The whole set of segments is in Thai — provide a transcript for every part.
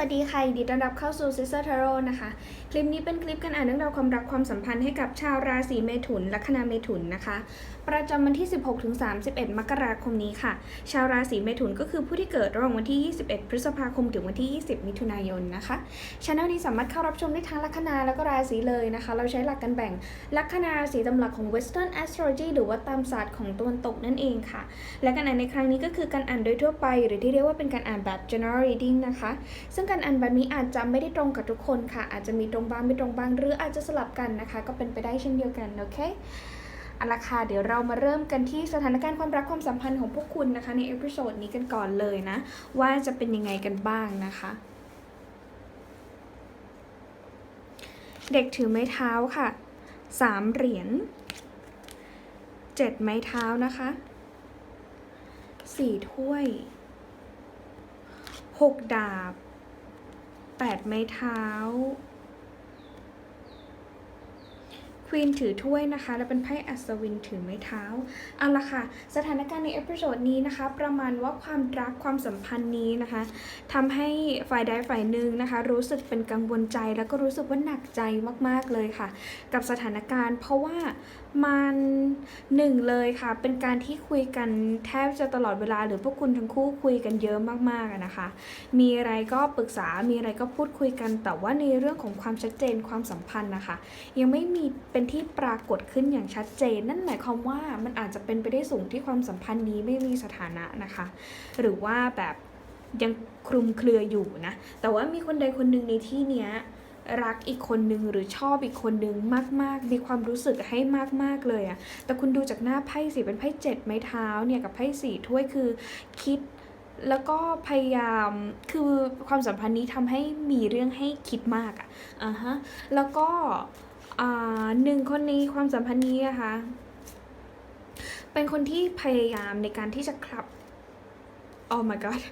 วัสดีค่ะยินดีต้อนรับเข้าสู่ Sister Tarot นะคะ คลิปนี้เป็นคลิปการอ่านเรื่องราวความรักความสัมพันธ์ให้กับชาวราศีเมถุน ลัคนาเมถุนนะคะ ประจำวันที่ 16-31 มกราคมนี้ค่ะ ชาวราศีเมถุนก็คือผู้ที่เกิดระหว่างวันที่ 21 พฤษภาคมถึงวันที่ 20 มิถุนายนนะคะช anel นี้สามารถเข้ารับชมได้ทั้งลัคนาแล้วก็ราศีเลยนะคะ เราใช้หลักการแบ่งลัคนาราศีตามหลักของ Western Astrology หรือว่าตามศาสตร์ของตะวันตกนั่นเองค่ะ และการอ่านในครั้งนี้ก็คือการอ่านโดยทั่วไป หรือที่เรียกว่าเป็นการอ่านแบบ general reading นะคะ ซึ่งการอ่านแบบนี้อาจจะไม่ได้ตรงกับทุกคนค่ะ อาจจะมีตรงบ้างไม่ตรงบ้าง หรืออาจจะสลับกันนะคะ ก็เป็นไปได้เช่นเดียวกัน โอเคเอาละค่ะเดี๋ยวเรามาเริ่มกันที่สถานการณ์ความรักความสัมพันธ์ของพวกคุณนะคะ ในเอพิโซดนี้กันก่อนเลยนะ ว่าจะเป็นยังไงกันบ้างนะคะ เด็กถือไม้เท้าค่ะสามเหรียญเจ็ดไม้เท้านะคะสี่ถ้วยหกดาบ แปดไม้เท้าควีนถือถ้วยนะคะ และเป็นไพ่อัศวินถือไม้เท้าเอาละค่ะ สถานการณ์ในเอพิโซดนี้นะคะ ประมาณว่าความรักความสัมพันธ์นี้นะคะทำให้ฝ่ายใดฝ่ายหนึ่งนะคะ รู้สึกเป็นกังวลใจแล้วก็รู้สึกว่าหนักใจมากๆเลยค่ะ กับสถานการณ์ เพราะว่ามันหนึ่งเลยค่ะ เป็นการที่คุยกันแทบจะตลอดเวลา หรือพวกคุณทั้งคู่คุยกันเยอะมากๆนะคะ มีอะไรก็ปรึกษา มีอะไรก็พูดคุยกัน แต่ว่าในเรื่องของความชัดเจนความสัมพันธ์นะคะ ยังไม่มีเป็นที่ปรากฏขึ้นอย่างชัดเจน นั่นหมายความว่ามันอาจจะเป็นไปได้สูงที่ความสัมพันธ์นี้ไม่มีสถานะนะคะ หรือว่าแบบยังคลุมเครืออยู่นะ แต่ว่ามีคนใดคนหนึ่งในที่เนี้ย รักอีกคนนึงหรือชอบอีกคนนึงมาก ๆ มีความรู้สึกให้มาก ๆ เลยอะแต่คุณดูจากหน้าไพ่สิเป็นไพ่เจ็ดไม้เท้าเนี่ยกับไพ่สี่ถ้วยคือคิดแล้วก็พยายามคือความสัมพันธ์นี้ทำให้มีเรื่องให้คิดมากอะอ่าฮะแล้วก็อ่าหนึ่งคนในความสัมพันธ์นี้นะคะเป็นคนที่พยายามในการที่จะขับ oh my god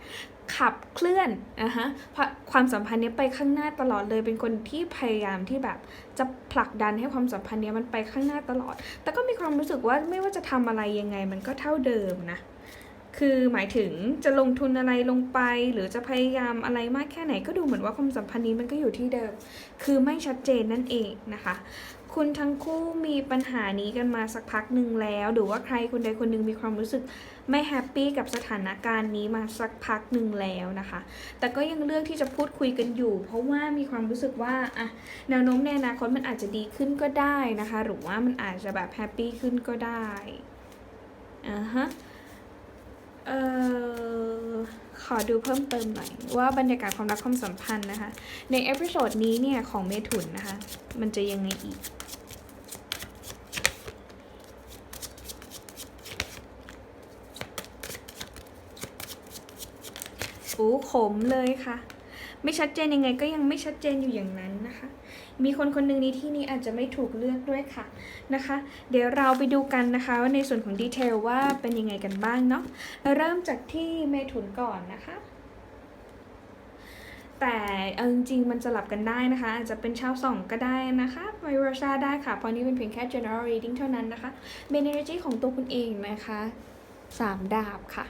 ขับเคลื่อนนะฮะเพราะความสัมพันธ์นี้ไปข้างหน้าตลอดเลย เป็นคนที่พยายามที่แบบจะผลักดันให้ความสัมพันธ์นี้มันไปข้างหน้าตลอด แต่ก็มีความรู้สึกว่าไม่ว่าจะทำอะไรยังไง มันก็เท่าเดิมนะ คือหมายถึงจะลงทุนอะไรลงไป หรือจะพยายามอะไรมากแค่ไหนก็ดูเหมือนว่าความสัมพันธ์นี้มันก็อยู่ที่เดิม คือไม่ชัดเจนนั่นเองนะคะ คุณทั้งคู่มีปัญหานี้กันมาสักพักหนึ่งแล้ว หรือว่าใครคนใดคนหนึ่งมีความรู้สึกไม่แฮปปี้กับสถานการณ์นี้มาสักพักหนึ่งแล้วนะคะ แต่ก็ยังเลือกที่จะพูดคุยกันอยู่ เพราะว่ามีความรู้สึกว่าอะแนวโน้มในอนาคตมันอาจจะดีขึ้นก็ได้นะคะ หรือว่ามันอาจจะแบบแฮปปี้ขึ้นก็ได้อ่าฮะ เออขอดูเพิ่มเติมหน่อย ว่าบรรยากาศความรักความสัมพันธ์นะคะ ในเอพิโซดนี้เนี่ยของเมถุนนะคะ มันจะยังไงอีก โอ้ขมเลยค่ะ ไม่ชัดเจนยังไงก็ยังไม่ชัดเจนอยู่อย่างนั้นนะคะ มีคนคนหนึ่งในที่นี้อาจจะไม่ถูกเลือกด้วยค่ะ นะคะ เดี๋ยวเราไปดูกันนะคะว่าในส่วนของดีเทลว่าเป็นยังไงกันบ้างเนาะเริ่มจากที่เมถุนก่อนนะคะแต่เอาจริงๆมันสลับกันได้นะคะ อาจจะเป็นชาวสองก็ได้นะคะไวรัสได้ค่ะ เพราะนี่เป็นเพียงแค่ general reading เท่านั้นนะคะเ e n energy ของตัวคุณเองนะคะสามดาบค่ะ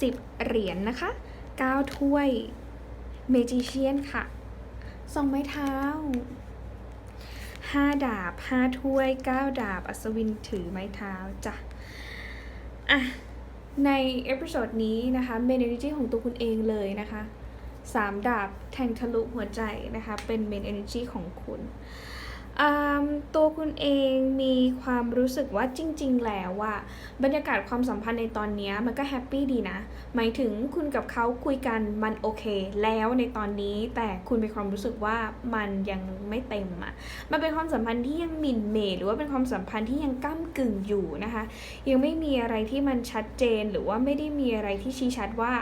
สิบเหรียญนนะคะเก้าถ้วยเมจิเชียนค่ะ สองไม้เท้าห้าดาบห้าถ้วยเก้าดาบ อัศวินถือไม้เท้าจ้ะ อะ ในเอพิโซดนี้นะคะเมนเอเนจีของตัวคุณเองเลยนะคะสามดาบแทงทะลุหัวใจนะคะ เป็นเมนเอเนจีของคุณ ตัวคุณเองมีความรู้สึกว่าจริง ๆ แล้วว่าบรรยากาศความสัมพันธ์ในตอนนี้มันก็แฮปปี้ดีนะ หมายถึงคุณกับเขาคุยกันมันโอเค แล้วในตอนนี้แต่คุณมีความรู้สึกว่ามันยังไม่เต็มอะ่ะมันเป็นความสัมพันธ์ที่ยังหมิ่นเมหรือว่าเป็นความสัมพันธ์ที่ยังก้ากึ่งอยู่นะคะ ยังไม่มีอะไรที่มันชัดเจนหรือว่าไม่ได้มีอะไรที่ชี้ชัดว่า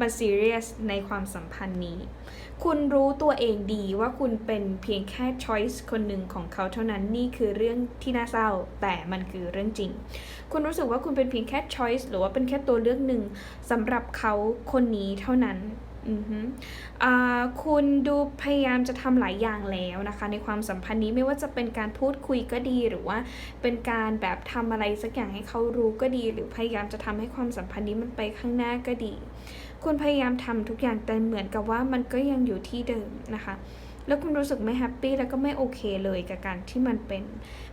มันซีเรียสในความสัมพันธ์นี้ คุณรู้ตัวเองดีว่าคุณเป็นเพียงแค่ choice คนหนึ่งของเขาเท่านั้นนี่คือเรื่องที่น่าเศร้า แต่มันคือเรื่องจริง คุณรู้สึกว่าคุณเป็นเพียงแค่ choice หรือว่าเป็นแค่ตัวเลือกหนึ่งสำหรับเขาคนนี้เท่านั้นอือฮึคุณดูพยายามจะทำหลายอย่างแล้วนะคะ ในความสัมพันธ์นี้ไม่ว่าจะเป็นการพูดคุยก็ดี หรือว่าเป็นการแบบทำอะไรสักอย่างให้เขารู้ก็ดี หรือพยายามจะทำให้ความสัมพันธ์นี้มันไปข้างหน้าก็ดี คุณพยายามทำทุกอย่างแต่เหมือนกับว่ามันก็ยังอยู่ที่เดิมนะคะ แล้วคุณรู้สึกไม่แฮปปี้แล้วก็ไม่โอเคเลยกับการที่มันเป็น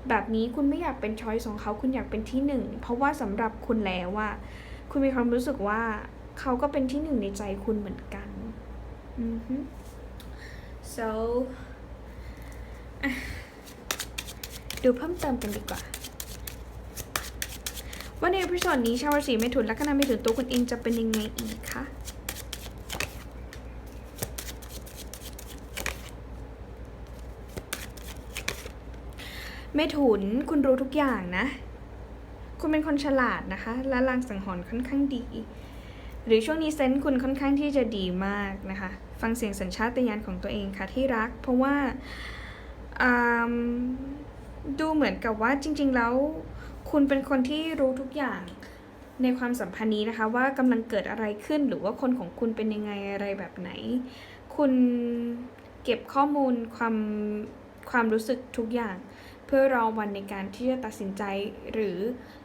แบบนี้คุณไม่อยากเป็นช้อยส์ของเขาคุณอยากเป็นที่หนึ่งเพราะว่าสำหรับคุณแล้วว่า คุณมีความรู้สึกว่าเขาก็เป็นที่หนึ่งในใจคุณเหมือนกันอือฮึ so ดูเพิ่มเติมกันดีกว่า ว่าในพิสดนี้ชาวราศีเมถุนและคณะเมถุนตัวคุณเองจะเป็นยังไงอีกคะเมถุนคุณรู้ทุกอย่างนะ คุณเป็นคนฉลาดนะคะ และลางสังหรณ์ค่อนข้างดี หรือช่วงนี้เซนส์คุณค่อนข้างที่จะดีมากนะคะ ฟังเสียงสัญชาตญาณของตัวเองค่ะที่รัก เพราะว่าดูเหมือนกับว่าจริง ๆ แล้ว คุณเป็นคนที่รู้ทุกอย่างในความสัมพันธ์นี้นะคะ ว่ากำลังเกิดอะไรขึ้นหรือว่าคนของคุณเป็นยังไงอะไรแบบไหน คุณเก็บข้อมูลความความรู้สึกทุกอย่าง เพื่อรอวันในการที่จะตัดสินใจ หรือ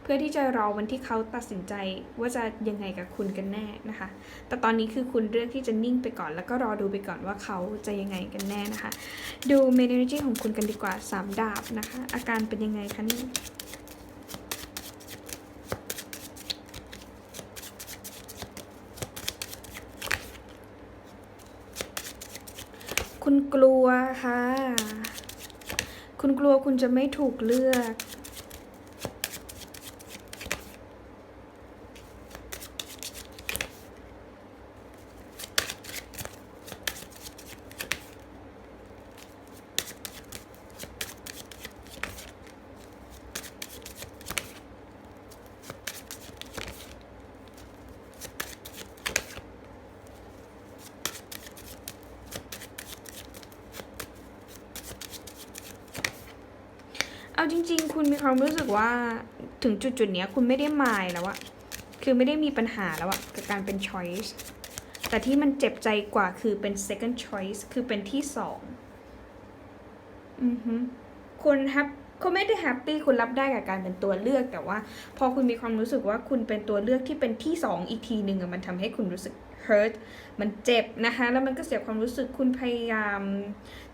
เพื่อที่จะรอวันที่เขาตัดสินใจว่าจะยังไงกับคุณกันแน่นะคะ แต่ตอนนี้คือคุณเลือกที่จะนิ่งไปก่อน แล้วก็รอดูไปก่อนว่าเขาจะยังไงกันแน่นะคะ ดูเมนเนจีของคุณกันดีกว่าสามดาบนะคะ อาการเป็นยังไงคะนี่ คุณกลัวค่ะ คุณกลัวคุณจะไม่ถูกเลือก ริง ๆ คุณมีความรู้สึกว่าถึงจุดจุดๆเนี้ยคุณไม่ได้มายแล้วอะคือไม่ได้มีปัญหาแล้วอะกับการเป็น choice แต่ที่มันเจ็บใจกว่าคือเป็น second choice คือเป็นที่สองอือฮึคุณแฮปคุณไม่ได้แฮปปี้คุณรับได้กับการเป็นตัวเลือกแต่ว่า พอคุณมีความรู้สึกว่าคุณเป็นตัวเลือกที่เป็นที่สองอีกทีหนึ่งอะมันทำให้คุณรู้สึก hurt มันเจ็บนะคะ แล้วมันก็เสียความรู้สึกคุณพยายาม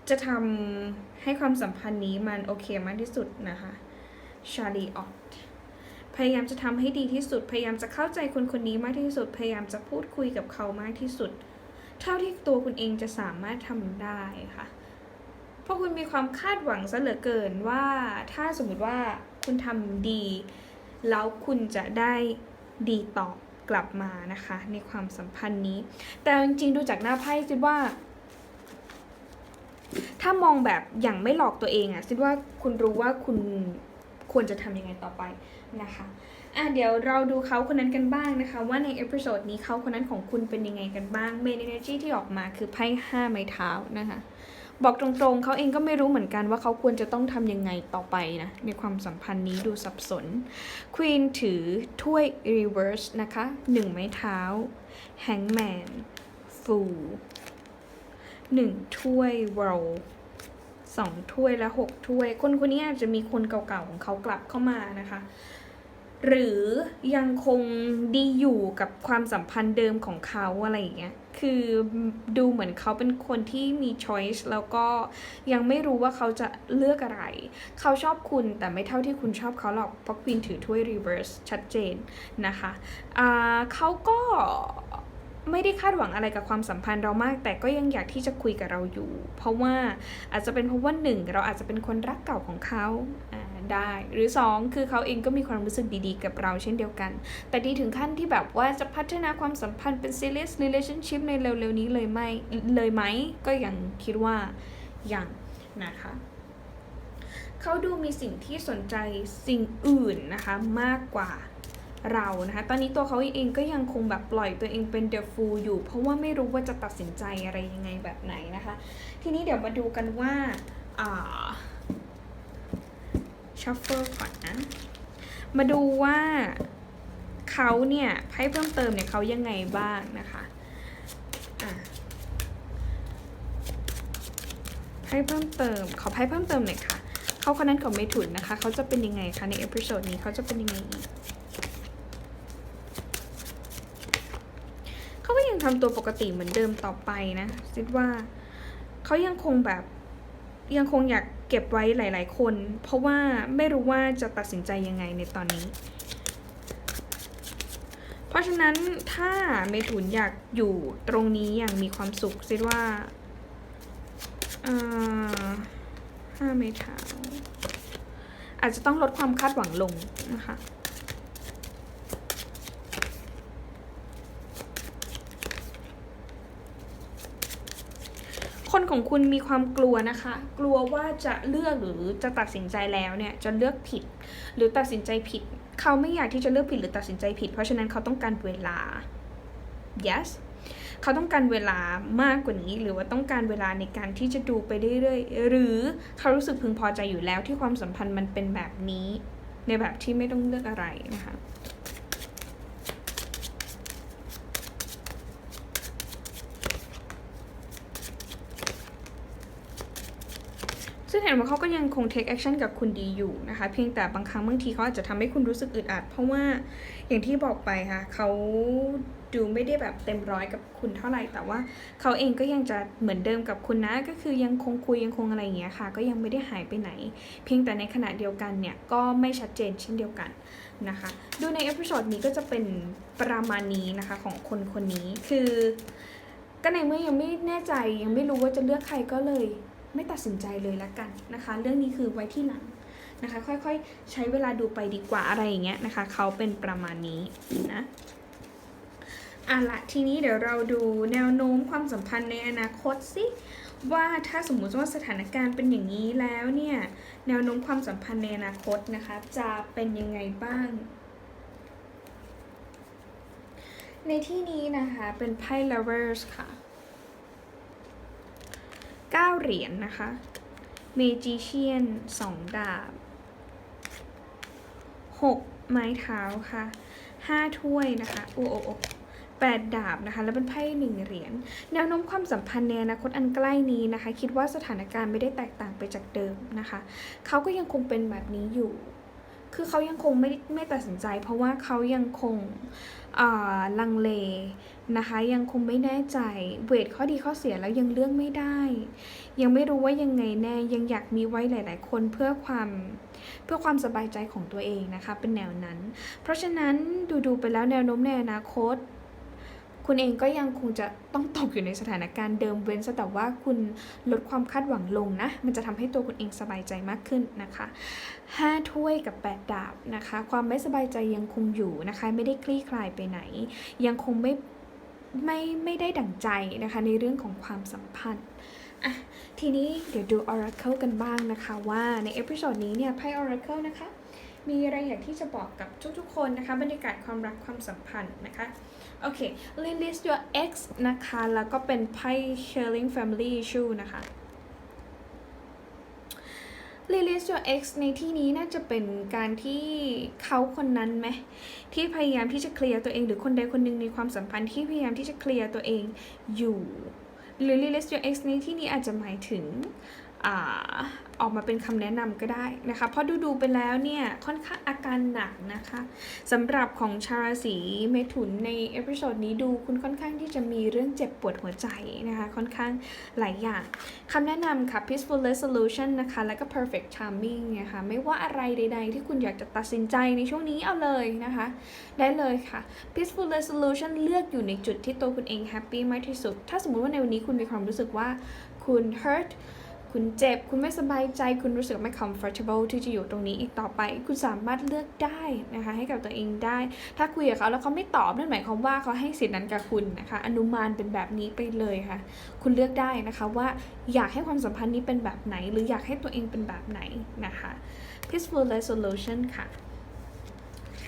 จะทำให้ความสัมพันธ์นี้มันโอเคมากที่สุดนะคะชาลีออตพยายามจะทำให้ดีที่สุด พยายามจะเข้าใจคนคนนี้มากที่สุด พยายามจะพูดคุยกับเขามากที่สุด เท่าที่ตัวคุณเองจะสามารถทำได้ค่ะ เพราะคุณมีความคาดหวังซะเหลือเกินว่าถ้าสมมติว่าคุณทำดี แล้วคุณจะได้ดีตอบ กลับมานะคะ ในความสัมพันธ์นี้ แต่จริงๆดูจากหน้าไพ่คิดว่า ถ้ามองแบบอย่างไม่หลอกตัวเองอะคิดว่าคุณรู้ว่าคุณควรจะทำยังไงต่อไปนะคะอะเดี๋ยวเราดูเขาคนนั้นกันบ้างนะคะ ว่าในเอพิโซดนี้เขาคนนั้นของคุณเป็นยังไงกันบ้างเมนเอเนจีที่ออกมาคือไพ่ห้าไม้เท้านะคะ บอกตรงๆ เขาเองก็ไม่รู้เหมือนกันว่าเขาควรจะต้องทำยังไงต่อไปนะ ในความสัมพันธ์นี้ดูสับสน Queen ถือถ้วย reverse นะคะหนึ่งไม้เท้า Hangman Fool หนึ่งถ้วย roll สองถ้วยและหกถ้วย คนคนนี้อาจจะมีคนเก่าๆของเขากลับเข้ามานะคะ หรือยังคงดีอยู่กับความสัมพันธ์เดิมของเขาอะไรอย่างเงี้ย คือดูเหมือนเขาเป็นคนที่มี choice แล้วก็ยังไม่รู้ว่าเขาจะเลือกอะไร เขาชอบคุณแต่ไม่เท่าที่คุณชอบเขาหรอก เพราะควีนถือถ้วย reverse ชัดเจนนะคะอ่าเขาก็ ไม่ได้คาดหวังอะไรกับความสัมพันธ์เรามาก แต่ก็ยังอยากที่จะคุยกับเราอยู่ เพราะว่าอาจจะเป็นเพราะว่าหนึ่งเราอาจจะเป็นคนรักเก่าของเขาได้ หรือสองคือเขาเองก็มีความรู้สึกดีๆ กับเราเช่นเดียวกัน แต่ดีถึงขั้นที่แบบว่าจะพัฒนาความสัมพันธ์เป็น serious relationship ในเร็วๆนี้เลยไหมเลยไหมก็ยังคิดว่ายังนะคะเขาดูมีสิ่งที่สนใจสิ่งอื่นนะคะมากกว่า เรานะคะ ตอนนี้ตัวเขาเองก็ยังคงแบบปล่อยตัวเองเป็นเดอะฟูลอยู่ เพราะว่าไม่รู้ว่าจะตัดสินใจอะไรยังไงแบบไหนนะคะ ทีนี้เดี๋ยวมาดูกันว่าชัฟเฟอร์ก่อนนะมาดูว่าเขาเนี่ยไพ่เพิ่มเติมเนี่ยเขายังไงบ้างนะคะไพ่เพิ่มเติม ขอไพ่เพิ่มเติมหน่อยค่ะ เขาคนนั้นของเมถุนนะคะ เขาจะเป็นยังไงคะในเอพิโซดนี้เขาจะเป็นยังไงอีก ทำตัวปกติเหมือนเดิมต่อไปนะคิดว่าเขายังคงแบบยังคงอยากเก็บไว้หลาย ๆ คน เพราะว่าไม่รู้ว่าจะตัดสินใจยังไงในตอนนี้ เพราะฉะนั้นถ้าเมถุนอยากอยู่ตรงนี้อย่างมีความสุขคิดว่าห้าเมถุนอาจจะต้องลดความคาดหวังลงนะคะ ของคุณมีความกลัวนะคะ กลัวว่าจะเลือกหรือจะตัดสินใจแล้วเนี่ยจะเลือกผิด หรือตัดสินใจผิด เขาไม่อยากที่จะเลือกผิดหรือตัดสินใจผิด เพราะฉะนั้นเขาต้องการเวลา yes เขาต้องการเวลามากกว่านี้ หรือว่าต้องการเวลาในการที่จะดูไปเรื่อยๆ หรือเขารู้สึกพึงพอใจอยู่แล้วที่ความสัมพันธ์มันเป็นแบบนี้ ในแบบที่ไม่ต้องเลือกอะไรนะคะ เห็นว่าเขาก็ยังคง take action กับคุณดีอยู่นะคะ เพียงแต่บางครั้งบางทีเขาอาจจะทำให้คุณรู้สึกอึดอัด เพราะว่าอย่างที่บอกไปค่ะเขาดูไม่ได้แบบเต็มร้อยกับคุณเท่าไหร่ แต่ว่าเขาเองก็ยังจะเหมือนเดิมกับคุณนะ ก็คือยังคงคุยยังคงอะไรอย่างเงี้ยค่ะ ก็ยังไม่ได้หายไปไหน เพียงแต่ในขณะเดียวกันเนี่ยก็ไม่ชัดเจนเช่นเดียวกันนะคะ ดูในเอพิโซดนี้ก็จะเป็นประมาณนี้นะคะของคนคนนี้ คือ ก็ในเมื่อยังไม่แน่ใจยังไม่รู้ว่าจะเลือกใครก็เลย ไม่ตัดสินใจเลยละกันนะคะ เรื่องนี้คือไว้ที่หลังนะคะ ค่อยๆ ใช้เวลาดูไปดีกว่าอะไรอย่างเงี้ยนะคะ เขาเป็นประมาณนี้นะอะละทีนี้เดี๋ยวเราดูแนวโน้มความสัมพันธ์ในอนาคตสิว่าถ้าสมมุติว่าสถานการณ์เป็นอย่างนี้แล้วเนี่ยแนวโน้มความสัมพันธ์ในอนาคตนะคะ จะเป็นยังไงบ้าง ในที่นี้นะคะเป็นไพ่ lovers ค่ะ 9 เหรียญนนะคะ เมจิเชียน 2 ดาบ 6 ไม้เท้าค่ะ 5 ถ้วยนะคะ โอ้โอโอ8ดาบนะคะ แล้วเป็นไพ่หนึ่งเหรียญ แนวโน้มความสัมพันธ์ในอนาคตอันใกล้นี้นะคะ คิดว่าสถานการณ์ไม่ได้แตกต่างไปจากเดิมนะคะ เขาก็ยังคงเป็นแบบนี้อยู่ คือเขายังคงไม่ไม่ตัดสินใจ เพราะว่าเขายังคงลังเลนะคะยังคงไม่แน่ใจเวทข้อดีข้อเสียแล้วยังเลือกไม่ได้ ยังไม่รู้ว่ายังไงแน่ยังอยากมีไว้หลาย ๆ คนเพื่อความเพื่อความสบายใจของตัวเองนะคะเป็นแนวนั้น เพราะฉะนั้นดูดูๆไปแล้วแนวโน้มในอนาคต คุณเองก็ยังคงจะต้องตกอยู่ในสถานการณ์เดิมเว้นแต่ว่าคุณลดความคาดหวังลงนะ มันจะทำให้ตัวคุณเองสบายใจมากขึ้นนะคะห้าถ้วยกับแปดาบนะคะ ความไม่สบายใจยังคงอยู่นะคะ ไม่ได้คลี่คลายไปไหน ยังคงไม่ไม่ไม่ได้ดั่งใจนะคะในเรื่องของความสัมพันธ์อะทีนี้เดี๋ยวดู Oracle กันบ้างนะคะว่าในเอพิโซดนี้เนี่ยไพ่ Oracle นะคะ มีอะไรอยากที่จะบอกกับทุกๆ คนนะคะ บรรยากาศความรักความสัมพันธ์นะคะโอเค release your ex นะคะ แล้วก็เป็นไพ่ sharing family issue นะคะ release your ex ในที่นี้น่าจะเป็นการที่เขาคนนั้นไหมที่พยายามที่จะเคลียร์ตัวเอง หรือคนใดคนหนึ่งในความสัมพันธ์ที่พยายามที่จะเคลียร์ตัวเองอยู่หรือ release your ex ในที่นี้อาจจะหมายถึง ออกมาเป็นคำแนะนำก็ได้นะคะเพราะดูดูๆไปแล้วเนี่ยค่อนข้างอาการหนักนะคะสำหรับของชาวราศีเมถุนในเอพิโซดนี้ดูคุณค่อนข้างที่จะมีเรื่องเจ็บปวดหัวใจนะคะค่อนข้างหลายอย่างคำแนะนำค่ะ peaceful resolution นะคะแล้วก็ perfect timing นะคะไม่ว่าอะไรใด ๆ ที่คุณอยากจะตัดสินใจในช่วงนี้เอาเลยนะคะได้เลยค่ะ peaceful resolution เลือกอยู่ในจุดที่ตัวคุณเองแฮปปี้มากที่สุด ถ้าสมมติว่าในวันนี้คุณมีความรู้สึกว่าคุณ hurt คุณเจ็บ คุณไม่สบายใจ คุณรู้สึกไม่ comfortable ที่จะอยู่ตรงนี้อีกต่อไป คุณสามารถเลือกได้นะคะให้กับตัวเองได้ ถ้าคุยกับเขาแล้วเขาไม่ตอบนั่นหมายความว่าเขาให้สิทธินั้นกับคุณนะคะ อนุมานเป็นแบบนี้ไปเลยค่ะ คุณเลือกได้นะคะว่าอยากให้ความสัมพันธ์นี้เป็นแบบไหน หรืออยากให้ตัวเองเป็นแบบไหนนะคะ peaceful resolution ค่ะ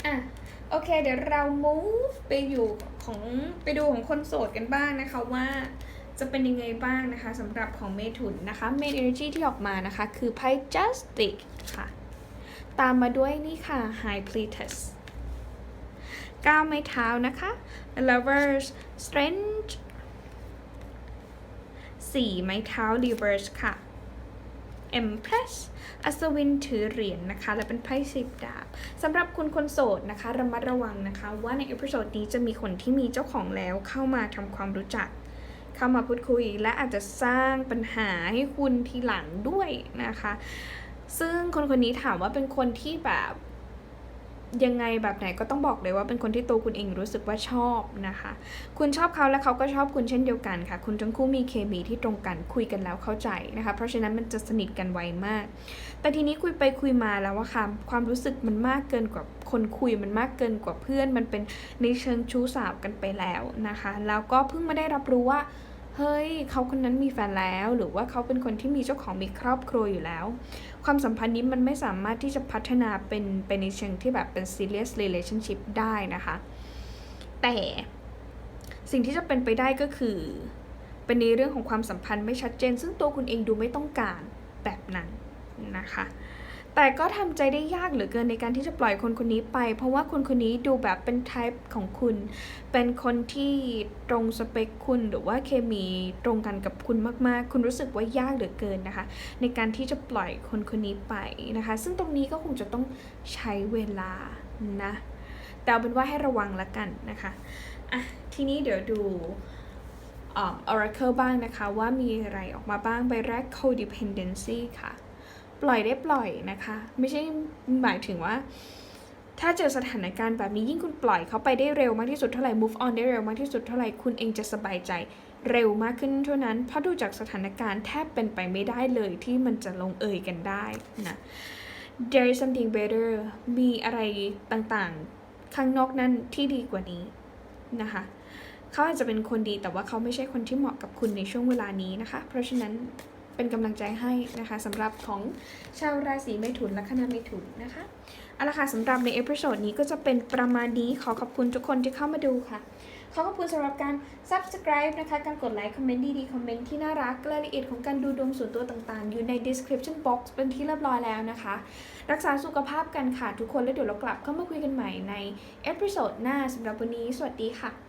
อะโอเค เดี๋ยวเรา move ไปอยู่ของไปดูของคนโสดกันบ้างนะคะว่า จะเป็นยังไงบ้างนะคะสำหรับของเมถุนนะคะ main energy ที่ออกมานะคะ คือไพ่ justice ค่ะ ตามมาด้วยนี่ค่ะ high pleiades ก้าวไม้เท้านะคะ lovers strength สี่ไม้เท้า reverse ค่ะ Empress อัศวินถือเหรียญนะคะ และเป็นไพ่สิบดาบสำหรับคุณคนโสดนะคะ ระมัดระวังนะคะ ว่าในเอพิโซดนี้จะมีคนที่มีเจ้าของแล้วเข้ามาทำความรู้จัก เข้ามาพูดคุย และอาจจะสร้างปัญหาให้คุณทีหลังด้วยนะคะ ซึ่งคนคนนี้ถามว่าเป็นคนที่แบบยังไงแบบไหนก็ต้องบอกเลยว่าเป็นคนที่ตัวคุณเองรู้สึกว่าชอบนะคะ คุณชอบเขาและเขาก็ชอบคุณเช่นเดียวกันค่ะ คุณทั้งคู่มีเคมีที่ตรงกันคุยกันแล้วเข้าใจนะคะ เพราะฉะนั้นมันจะสนิทกันไวมาก แต่ทีนี้คุยไปคุยมาแล้วว่าค่ะความรู้สึกมันมากเกินกว่าคนคุยมันมากเกินกว่าเพื่อน มันเป็นในเชิงชู้สาวกันไปแล้วนะคะ แล้วก็เพิ่งมาได้รับรู้ว่า เฮ้ยเขาคนนั้นมีแฟนแล้ว หรือว่าเขาเป็นคนที่มีเจ้าของมีครอบครัวอยู่แล้ว ความสัมพันธ์นี้มันไม่สามารถที่จะพัฒนาเป็นเป็นในเชิงที่แบบเป็น serious relationship ได้นะคะ แต่สิ่งที่จะเป็นไปได้ก็คือ เป็นในเรื่องของความสัมพันธ์ไม่ชัดเจน ซึ่งตัวคุณเองดูไม่ต้องการแบบนั้นนะคะ แต่ก็ทำใจได้ยากเหลือเกินในการที่จะปล่อยคนคนนี้ไป เพราะว่าคนคนนี้ดูแบบเป็น type ของคุณ เป็นคนที่ตรงสเปคคุณหรือว่าเคมีตรงกันกับคุณมากๆ คุณรู้สึกว่ายากเหลือเกินนะคะ ในการที่จะปล่อยคนคนนี้ไปนะคะ ซึ่งตรงนี้ก็คงจะต้องใช้เวลานะ แต่เอาเป็นว่าให้ระวังละกันนะคะอะทีนี้เดี๋ยวดูอ่า Oracle บ้างนะคะว่ามีอะไรออกมาบ้างใบแรก codependency ค่ะ ปล่อยได้ปล่อยนะคะ ไม่ใช่หมายถึงว่า ถ้าเจอสถานการณ์แบบนี้ยิ่งคุณปล่อยเขาไปได้เร็วมากที่สุดเท่าไหร่ move on ได้เร็วมากที่สุดเท่าไหร่คุณเองจะสบายใจเร็วมากขึ้นเท่านั้น เพราะดูจากสถานการณ์แทบเป็นไปไม่ได้เลยที่มันจะลงเอยกันได้นะ there is something better มีอะไรต่างๆ ข้างนอกนั้นที่ดีกว่านี้นะคะเขาอาจจะเป็นคนดีแต่ว่าเขาไม่ใช่คนที่เหมาะกับคุณในช่วงเวลานี้นะคะ เพราะฉะนั้น เป็นกำลังใจให้นะคะสำหรับของชาวราศีเมถุนและคณะเมถุนนะคะเอาละค่ะสำหรับในเอพิโซดนี้ก็จะเป็นประมาณนี้ขอขอบคุณทุกคนที่เข้ามาดูค่ะ ขอขอบคุณสำหรับการ subscribe นะคะ การกดไลค์คอมเมนต์ดีๆ คอมเมนต์ที่น่ารักรายละเอียดของการดูดวงส่วนตัวต่างๆ อยู่ใน description box เป็นที่เรียบร้อยแล้วนะคะ รักษาสุขภาพกันค่ะทุกคนแล้วเดี๋ยวเรากลับเข้ามาคุยกันใหม่ในเอพิโซดหน้าสำหรับวันนี้ สวัสดีค่ะ